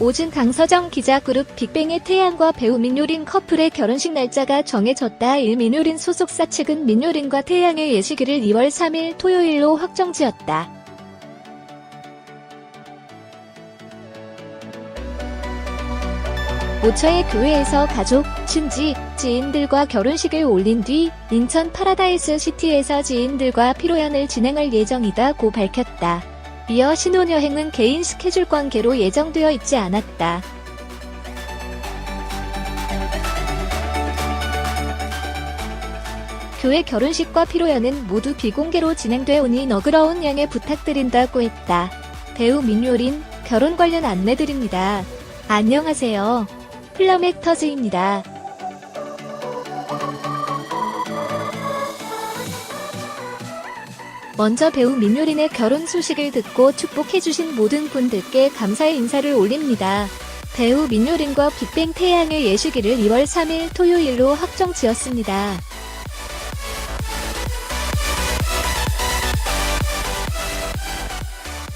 오진 강서정 기자 그룹 빅뱅의 태양과 배우 민효린 커플의 결혼식 날짜가 정해졌다. 1. 민효린 소속사 측은 민효린과 태양의 예식일을 2월 3일 토요일로 확정지었다. 모처의 교회에서 가족, 친지, 지인들과 결혼식을 올린 뒤 인천 파라다이스 시티에서 지인들과 피로연을 진행할 예정이다고 밝혔다. 이어 신혼여행은 개인 스케줄 관계로 예정되어 있지 않았다. 교회 결혼식과 피로연은 모두 비공개로 진행돼 오니 너그러운 양해 부탁드린다고 했다. 배우 민효린 결혼 관련 안내 드립니다. 안녕하세요. 플러맥터즈입니다. 먼저 배우 민효린의 결혼 소식을 듣고 축복해주신 모든 분들께 감사의 인사를 올립니다. 배우 민효린과 빅뱅 태양의 예식일을 2월 3일 토요일로 확정 지었습니다.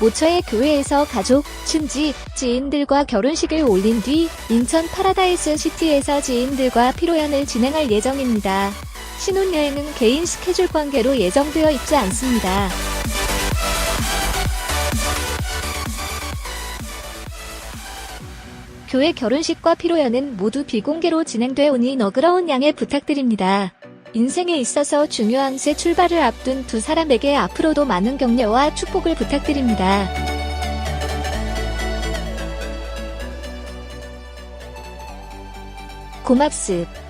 모처의 교회에서 가족, 친지, 지인들과 결혼식을 올린 뒤 인천 파라다이스 시티에서 지인들과 피로연을 진행할 예정입니다. 신혼여행은 개인 스케줄 관계로 예정되어 있지 않습니다. 교회 결혼식과 피로연은 모두 비공개로 진행돼 오니 너그러운 양해 부탁드립니다. 인생에 있어서 중요한 새 출발을 앞둔 두 사람에게 앞으로도 많은 격려와 축복을 부탁드립니다. 고맙습.